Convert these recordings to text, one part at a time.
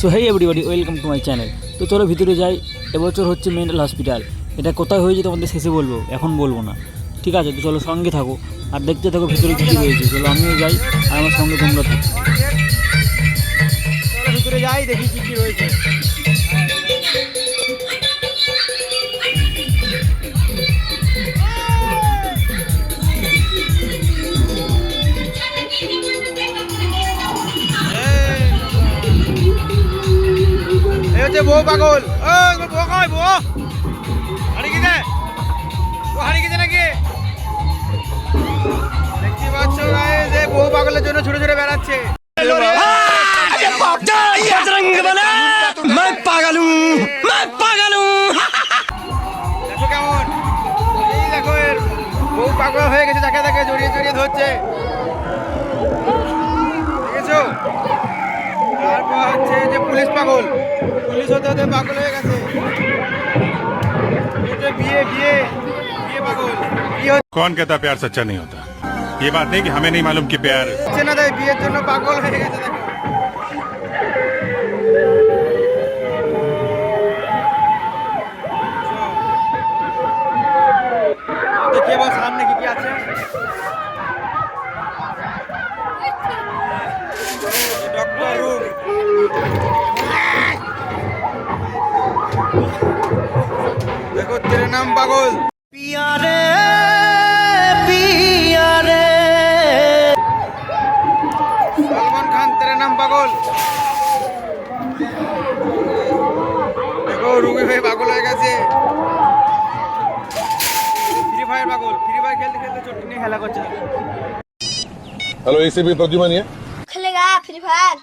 So hey everybody welcome to my channel তো চলো ভিতরে যাই। এবছর হচ্ছে মেন্টাল হসপিটাল এটা কোথায় হয়েছে তোমাদের শেষে বলব? এখন বলব না। ঠিক আছে, তো চলো সঙ্গে থাকো। আর দেখতে থাকো ভিতরে কী হয়েছে চলো আমিও যাই, আর আমার সঙ্গে তোমরা থাকো। হচ্ছে বউ পাগল। ও বউ কই বউ? হারিয়ে গেছে ও হারিয়ে গেছে নাকি? দেখতে পাচ্ছ এই বউ পাগলের জন্য ছুটে ছুটে বেড়াচ্ছে। দেখো কেমন। এই দেখো এর বউ পাগল হয়ে গেছে যাকে তাকে জড়িয়ে জড়িয়ে ধরছে। পুলিশ পাগল পুলিশ হতে হতে পাগল হয়ে গেছে এই যে বিয়ে বিয়ে বিয়ে পাগল বিয়ে कौन कहता प्यार सच्चा नहीं होता ये बात नहीं कि हमें नहीं मालूम कि प्यार হচ্ছে না তাই বিয়ের জন্য পাগল হয়ে গেছে দেখো তেরে নাম পাগল পিয়ারে পিয়ারে সলমান খান তেরে নাম পাগল দেখো রুমি ভাই পাগল হয়ে গেছে ফ্রি ফায়ার পাগল ফ্রি ফায়ার খেলতে খেলতে চট্টি নিয়ে খেলা করছে হ্যালো এসিবি প্রদ্যুমা নিয়ে খেলেগা ফ্রি ফায়ার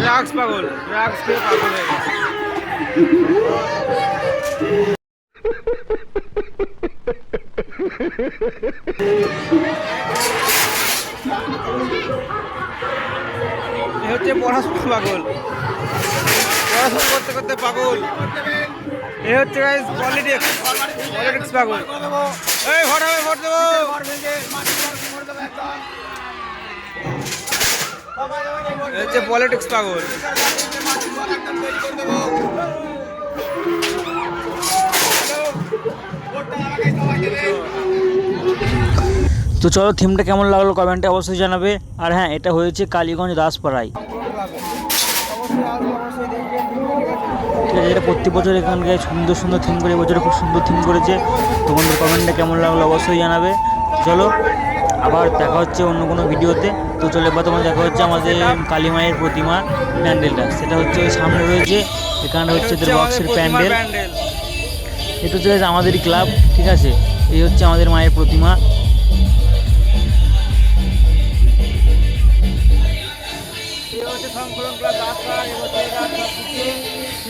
ড্রাগস পাগল ড্রাগস খেয়ে পাগল এ হচ্ছে পড়াশোনা, পাগল। পড়াশোনা করতে করতে পাগল। এ হচ্ছে পলিটিক্স পলিটিক্স পাগল। পলিটিক্স পাগল। তো চলো থিমটা কেমন লাগল কমেন্টে অবশ্যই জানাবে। আর হ্যাঁ এটা হয়েছে কালীগঞ্জ দাসপাড়ায়। ঠিক আছে এটা প্রত্যেক বছর এখানকার সুন্দর সুন্দর থিম করে এবছরে খুব সুন্দর থিম করেছে। তোমাদের কমেন্টটা কেমন লাগল অবশ্যই জানাবে। চলো আবার দেখা হচ্ছে অন্য কোনো ভিডিওতে। তো চলো এবার তোমার দেখা হচ্ছে আমাদের কালী মায়ের প্রতিমা প্যান্ডেলটা। সেটা হচ্ছে ওই সামনে রয়েছে এখানে হচ্ছে এদের বক্সের প্যান্ডেল। এটা হচ্ছে আমাদেরই ক্লাব ঠিক আছে? এই হচ্ছে আমাদের মায়ের প্রতিমা। এবং প্লাস আশা এবং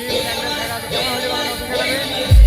টিম হ্যান্ডেল খেলা কেমন হয়েছে খেলাবে